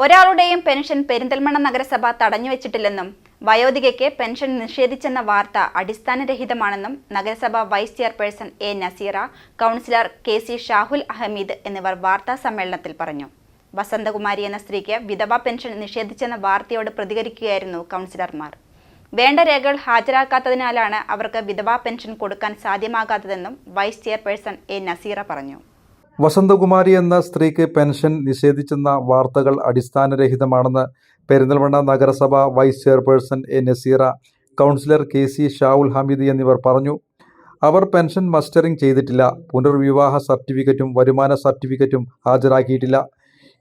ഒരാളുടെയും പെൻഷൻ പെരിന്തൽമണ്ണ നഗരസഭ തടഞ്ഞുവെച്ചിട്ടില്ലെന്നും വയോധികയ്ക്ക് പെൻഷൻ നിഷേധിച്ചെന്ന വാർത്ത അടിസ്ഥാനരഹിതമാണെന്നും നഗരസഭ vice chairperson A Naseera councillor K C Shahul Ahammed എന്നിവർ വാർത്താ സമ്മേളനത്തിൽ പറഞ്ഞു. വസന്തകുമാരി എന്ന സ്ത്രീക്ക് വിധവാ പെൻഷൻ നിഷേധിച്ചെന്ന വാർത്തയോട് പ്രതികരിക്കുകയായിരുന്നു കൗൺസിലർമാർ. വേണ്ട രേഖകൾ ഹാജരാക്കാത്തതിനാലാണ് അവർക്ക് വിധവാ പെൻഷൻ കൊടുക്കാൻ സാധ്യമാകാത്തതെന്നും വൈസ് ചെയർപേഴ്സൺ എ നസീറ പറഞ്ഞു. വസന്തകുമാരി എന്ന സ്ത്രീക്ക് പെൻഷൻ നിഷേധിച്ചെന്ന വാർത്തകൾ അടിസ്ഥാനരഹിതമാണെന്ന് പെരിന്തൽമണ്ണ നഗരസഭ vice chairperson A Naseera councillor K C Shahul Hameed എന്നിവർ പറഞ്ഞു. അവർ പെൻഷൻ മസ്റ്ററിംഗ് ചെയ്തിട്ടില്ല പുനർവിവാഹ സർട്ടിഫിക്കറ്റും വരുമാന സർട്ടിഫിക്കറ്റും ഹാജരാക്കിയിട്ടില്ല.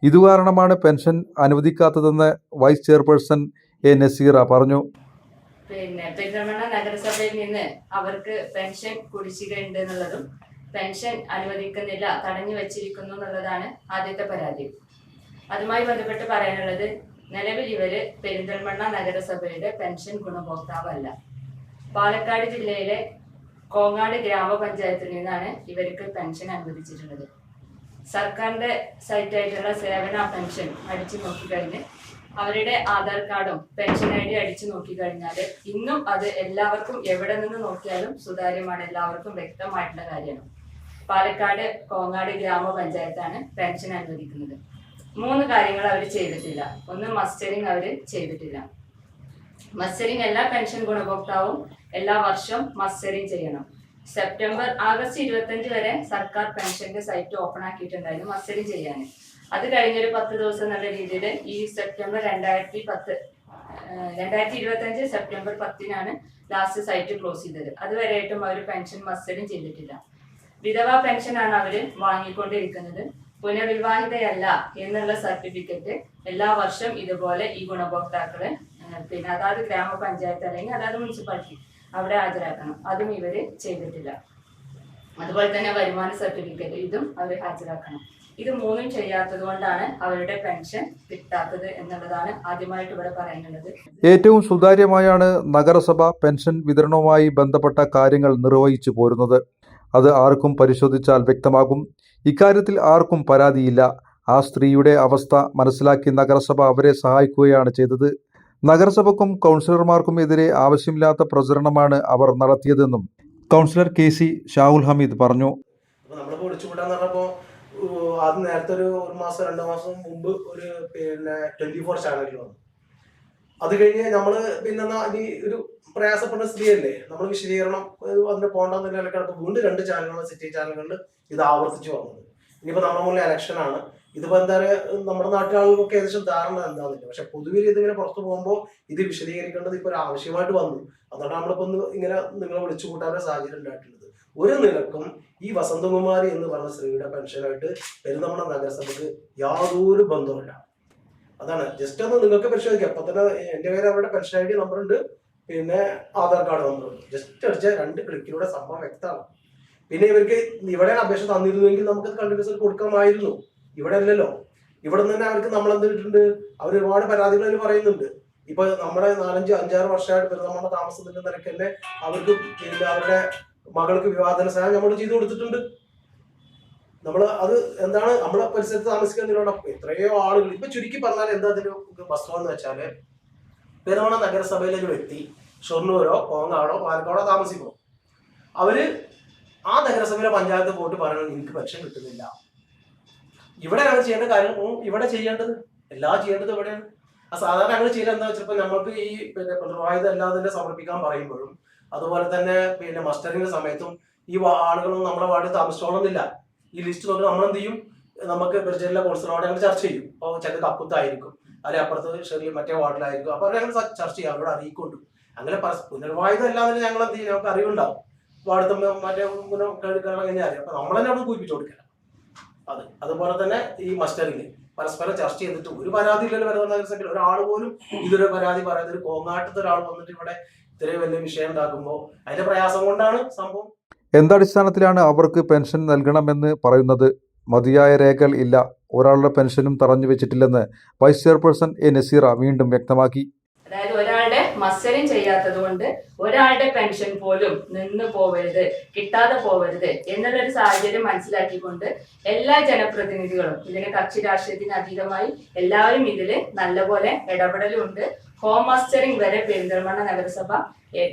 ഇതുകാരണമാണ് പെൻഷൻ അനുവദിക്കാത്തതെന്ന് വൈസ് ചെയർപേഴ്സൺ എ നസീറ പറഞ്ഞു. പിന്നെ പെരിന്തൽമണ്ണ നഗരസഭയിൽ നിന്ന് അവർക്ക് പെൻഷൻ കുടിശ്ശിക ഉണ്ട് എന്നുള്ളതും പെൻഷൻ അനുവദിക്കുന്നില്ല തടഞ്ഞു വച്ചിരിക്കുന്നു എന്നുള്ളതാണ് ആദ്യത്തെ പരാതി. അതുമായി ബന്ധപ്പെട്ട് പറയാനുള്ളത് നിലവിൽ ഇവർ പെരിന്തൽമണ്ണ നഗരസഭയുടെ പെൻഷൻ ഗുണഭോക്താവല്ല. പാലക്കാട് ജില്ലയിലെ കോങ്ങാട് ഗ്രാമപഞ്ചായത്തിൽ നിന്നാണ് ഇവർക്ക് പെൻഷൻ അനുവദിച്ചിട്ടുള്ളത്. സർക്കാരിന്റെ സൈറ്റായിട്ടുള്ള സേവന പെൻഷൻ അടിച്ചു നോക്കിക്കഴിഞ്ഞ് അവരുടെ ആധാർ കാർഡും പെൻഷൻ ഐ ഡി അടിച്ചു നോക്കിക്കഴിഞ്ഞാൽ ഇന്നും അത് എല്ലാവർക്കും എവിടെ നിന്ന് നോക്കിയാലും സുതാര്യമാണ് എല്ലാവർക്കും വ്യക്തമായിട്ടുള്ള കാര്യമാണ്. പാലക്കാട് കോങ്ങാട് ഗ്രാമപഞ്ചായത്താണ് പെൻഷൻ അനുവദിക്കുന്നത്. മൂന്ന് കാര്യങ്ങൾ അവർ ചെയ്തിട്ടില്ല. ഒന്ന് മസ്റ്ററിങ് അവർ ചെയ്തിട്ടില്ല. മസ്റ്ററിങ് എല്ലാ പെൻഷൻ ഗുണഭോക്താവും എല്ലാ വർഷവും മസ്റ്ററിങ് ചെയ്യണം. സെപ്റ്റംബർ ആഗസ്റ്റ് ഇരുപത്തഞ്ച് വരെ സർക്കാർ പെൻഷന്റെ സൈറ്റ് ഓപ്പൺ ആക്കിയിട്ടുണ്ടായിരുന്നു മസ്റ്ററിങ് ചെയ്യാൻ അത് കഴിഞ്ഞൊരു പത്ത് ദിവസം എന്നുള്ള രീതിയിൽ ഈ സെപ്റ്റംബർ രണ്ടായിരത്തി പത്ത് രണ്ടായിരത്തി ഇരുപത്തി അഞ്ച് സെപ്റ്റംബർ പത്തിനാണ് ലാസ്റ്റ് സൈറ്റ് ക്ലോസ് ചെയ്തത്. അതുവരെയായിട്ടും അവർ പെൻഷൻ മസ്റ്ററിങ് ചെയ്തിട്ടില്ല. വിധവാ പെൻഷനാണ് അവർ വാങ്ങിക്കൊണ്ടിരിക്കുന്നത്. പുനർവിവാഹിതയല്ല എന്നുള്ള സർട്ടിഫിക്കറ്റ് എല്ലാ വർഷം ഇതുപോലെ ഈ ഗുണഭോക്താക്കൾ പിന്നെ അതാത് ഗ്രാമപഞ്ചായത്ത് അല്ലെങ്കിൽ അതാത് മുനിസിപ്പാലിറ്റി അവിടെ ഹാജരാക്കണം. അതും ഇവർ ചെയ്തിട്ടില്ല. അതുപോലെ തന്നെ വരുമാന സർട്ടിഫിക്കറ്റ് ഇതും അവർ ഹാജരാക്കണം. ഇത് മൂന്നും ചെയ്യാത്തത് കൊണ്ടാണ് അവരുടെ പെൻഷൻ കിട്ടാത്തത് എന്നുള്ളതാണ് ആദ്യമായിട്ട് ഇവിടെ പറയുന്നത്. ഏറ്റവും സുതാര്യമായാണ് നഗരസഭ പെൻഷൻ വിതരണവുമായി ബന്ധപ്പെട്ട കാര്യങ്ങൾ നിർവഹിച്ചു പോരുന്നത്. അത് ആർക്കും പരിശോധിച്ചാൽ വ്യക്തമാകും. ഇക്കാര്യത്തിൽ ആർക്കും പരാതിയില്ല. ആ സ്ത്രീയുടെ അവസ്ഥ മനസ്സിലാക്കി നഗരസഭ അവരെ സഹായിക്കുകയാണ് ചെയ്തത്. നഗരസഭക്കും കൗൺസിലർമാർക്കും എതിരെ ആവശ്യമില്ലാത്ത പ്രചരണമാണ് അവർ നടത്തിയതെന്നും councillor K C Shahul Hameed പറഞ്ഞു. അപ്പൊ നമ്മളിപ്പോ ഒളിച്ചുകൂട്ടാന്ന് പറഞ്ഞപ്പോ ആദ്യം നേരത്തെ ഒരു ഒരു മാസം രണ്ട് മാസം മുമ്പ് ഒരു പിന്നെ ട്വന്റി ഫോർ ചാനലിൽ വന്നു. അത് കഴിഞ്ഞ് നമ്മൾ പിന്നെ ഇനി ഒരു പ്രയാസപ്പെടുന്ന സ്ത്രീയല്ലേ നമ്മൾ വിശദീകരണം അതിന് പോകണ്ടെന്ന് നിലക്കാണ് വീണ്ടും രണ്ട് ചാനലുകൾ സിറ്റി ചാനലുകളിൽ ഇത് ആവർത്തിച്ച് വന്നത്. ഇനിയിപ്പോ നമ്മുടെ മുന്നിൽ ഇലക്ഷൻ ആണ്. ഇതിപ്പോ എന്താ പറയുക നമ്മുടെ നാട്ടിലാളുകൾക്ക് ഏകദേശം ധാരണ എന്താണെന്നില്ല പക്ഷെ പൊതുവിൽ ഇതിങ്ങനെ പുറത്തു പോകുമ്പോൾ ഇത് വിശദീകരിക്കേണ്ടത് ഇപ്പൊ ഒരു ആവശ്യമായിട്ട് വന്നു. അതുകൊണ്ടാണ് നമ്മളിപ്പോ ഒന്ന് ഇങ്ങനെ നിങ്ങളെ വിളിച്ചു കൂട്ടാനുള്ള സാഹചര്യം ഉണ്ടായിട്ടുള്ളത്. ഒരു നിലക്കും ഈ വസന്തകുമാരി എന്ന് പറഞ്ഞ സ്ത്രീയുടെ പെൻഷനായിട്ട് പെരുന്നമ്മണ നഗരസഭയ്ക്ക് യാതൊരു ബന്ധവുമില്ല. അതാണ്. ജസ്റ്റ് ഒന്ന് നിങ്ങൾക്ക് പരിശോധിക്കാം. അപ്പൊ തന്നെ എന്റെ പേര് അവരുടെ പെൻഷൻ ഐ ഡി നമ്പർ ഉണ്ട്. പിന്നെ ആധാർ കാർഡ് നമ്പർ ഉണ്ട്. ജസ്റ്റ് അടിച്ച രണ്ട് ക്ലിക്കിലൂടെ സംഭവം വ്യക്തമാണ്. പിന്നെ ഇവർക്ക് ഇവിടെ അപേക്ഷ തന്നിരുന്നുവെങ്കിൽ നമുക്ക് കണ്ടിന്യൂസ് കൊടുക്കാമായിരുന്നു. ഇവിടെ അല്ലല്ലോ. ഇവിടെ നിന്ന് തന്നെ അവർക്ക് നമ്മൾ എന്തിട്ടുണ്ട് അവർ ഒരുപാട് പരാതികൾ അതിൽ പറയുന്നുണ്ട്. ഇപ്പൊ നമ്മുടെ നാലഞ്ച് അഞ്ചാറ് വർഷമായിട്ട് പെരുന്നമ്മ താമസത്തിന്റെ നിരക്ക് തന്നെ അവർക്ക് പിന്നെ അവരുടെ മകൾക്ക് വിവാഹത്തിന് സഹായം നമ്മൾ ചെയ്തു കൊടുത്തിട്ടുണ്ട്. നമ്മൾ അത് എന്താണ് നമ്മളെ പരിസരത്ത് താമസിക്കുന്നതിനോടൊപ്പം എത്രയോ ആളുകൾ. ഇപ്പൊ ചുരുക്കി പറഞ്ഞാൽ എന്താ അതിന് വസ്തുവ എന്ന് വെച്ചാൽ പെരുമണ നഗരസഭയിലെ ഒരു വ്യക്തി ഷൊർണൂരോ കോങ്ങാടോ പാലക്കാടോ താമസിക്കുന്നു. അവർ ആ നഗരസഭയിലെ പഞ്ചായത്ത് പോയിട്ട് പറയണം എനിക്ക് പെൻഷൻ കിട്ടുന്നില്ല. ഇവിടെ ഞങ്ങൾ ചെയ്യേണ്ട കാര്യം ഇവിടെ ചെയ്യേണ്ടത് എല്ലാം ചെയ്യേണ്ടത് ഇവിടെയാണ്. ആ സാധാരണ ഞങ്ങൾ ചെയ്യുന്നത് എന്താ വെച്ചപ്പോൾ നമ്മൾക്ക് ഈ പിന്നെ പിണറായി അല്ലാതെ സമർപ്പിക്കാൻ പറയുമ്പോഴും അതുപോലെ തന്നെ പിന്നെ മസ്റ്ററിന്റെ സമയത്തും ഈ ആളുകളൊന്നും നമ്മുടെ വാർഡിൽ താമസിച്ചോളുന്നില്ല. ഈ ലിസ്റ്റ് നോക്കി നമ്മൾ എന്ത് ചെയ്യും നമുക്ക് പരിചയമുള്ള കോഴ്സിനോട് ഞങ്ങൾ ചർച്ച ചെയ്യും. അപ്പോൾ ചിലത് കപ്പുത്തായിരിക്കും അല്ലെങ്കിൽ അപ്പുറത്ത് ഷെറിൽ മറ്റേ വാർഡിലായിരിക്കും. അപ്പോൾ ഞങ്ങൾ ചർച്ച ചെയ്യും. അവരോട് അറിയിക്കൊണ്ടു. അങ്ങനെ പുനർവായുധം അല്ലാതെ ഞങ്ങൾ എന്ത് ചെയ്യും നമുക്ക് അറിവുണ്ടാവും. വാർഡ് മറ്റേ കേൾക്കണം കഴിഞ്ഞാൽ അറിയാം. അപ്പോൾ നമ്മൾ തന്നെ അവിടെ കൂപ്പിച്ചു കൊടുക്കണം അത്. അതുപോലെ തന്നെ ഈ മസ്റ്ററിൽ പരസ്പരം ചർച്ച ചെയ്തിട്ട് ഒരു പരാതി ഇല്ലല്ലോ വരുന്ന നഗരസഭയിൽ ഒരാൾ പോലും ഇതൊരു പരാതി പറയാതെ ഒരു കോങ്ങാട്ടത്തെ ഒരാൾ വന്നിട്ട് ഇവിടെ ഇത്രയും വലിയ വിഷയം ഉണ്ടാക്കുമ്പോൾ അതിന്റെ പ്രയാസം കൊണ്ടാണ് സംഭവം എന്തടിസ്ഥാനത്തിലാണ് അവർക്ക് പെൻഷൻ നൽകണമെന്ന് പറയുന്നത്? മതിയായ രേഖകൾ ഇല്ല. ഒരാളുടെ പെൻഷനും തടഞ്ഞു വെച്ചിട്ടില്ലെന്ന് വൈസ് ചെയർപേഴ്സൺ എ നസീറ വീണ്ടും വ്യക്തമാക്കി. അതായത് ഒരാളുടെ മത്സരം ചെയ്യാത്തത് കൊണ്ട് ഒരാളുടെ പെൻഷൻ പോലും നിന്ന് പോവരുത് കിട്ടാതെ പോവരുത് എന്നുള്ളൊരു സാഹചര്യം മനസ്സിലാക്കിക്കൊണ്ട് എല്ലാ ജനപ്രതിനിധികളും ഇതിന് കക്ഷി രാഷ്ട്രീയത്തിന് അതീതമായി എല്ലാവരും ഇതിൽ നല്ലപോലെ ഇടപെടലുണ്ട്. ഹോം മസ്റ്ററിംഗ് വരെ പെരിന്തൽമണ്ണ നഗരസഭ ഏ,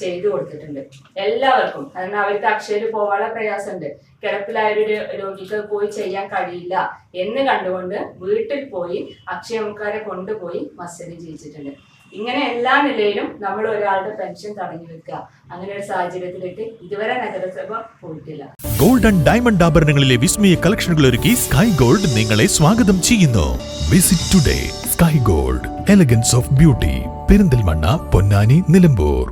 ചെയ്തു കൊടുത്തിട്ടുണ്ട്. എല്ലാവർക്കും കാരണം അവർക്ക് അക്ഷയയിൽ പോകാനുള്ള പ്രയാസമുണ്ട്. കിടപ്പിലായ ഒരു രോഗിക്ക് പോയി ചെയ്യാൻ കഴിയില്ല എന്ന് കണ്ടുകൊണ്ട് വീട്ടിൽ പോയി അക്ഷയമുക്കാരെ കൊണ്ടുപോയി മത്സരം ചെയ്യിച്ചിട്ടുണ്ട് ഇങ്ങനെ എല്ലാ നിലയിലും നമ്മൾ ഒരാളുടെ പെൻഷൻ തടഞ്ഞു വെക്കുക. അങ്ങനെ ഒരു സാഹചര്യത്തിലേക്ക് ഇതുവരെ നഗരസഭ പോയിട്ടില്ല. ഗോൾഡൻ ഡയമണ്ട് ആഭരണങ്ങളിലെ വിസ്മയ കളക്ഷനുകൾ ഒരുക്കി സ്കൈ ഗോൾഡ് നിങ്ങളെ സ്വാഗതം ചെയ്യുന്നു. Visit today sky gold elegance of beauty Perinthalmanna Ponnani Nilambur.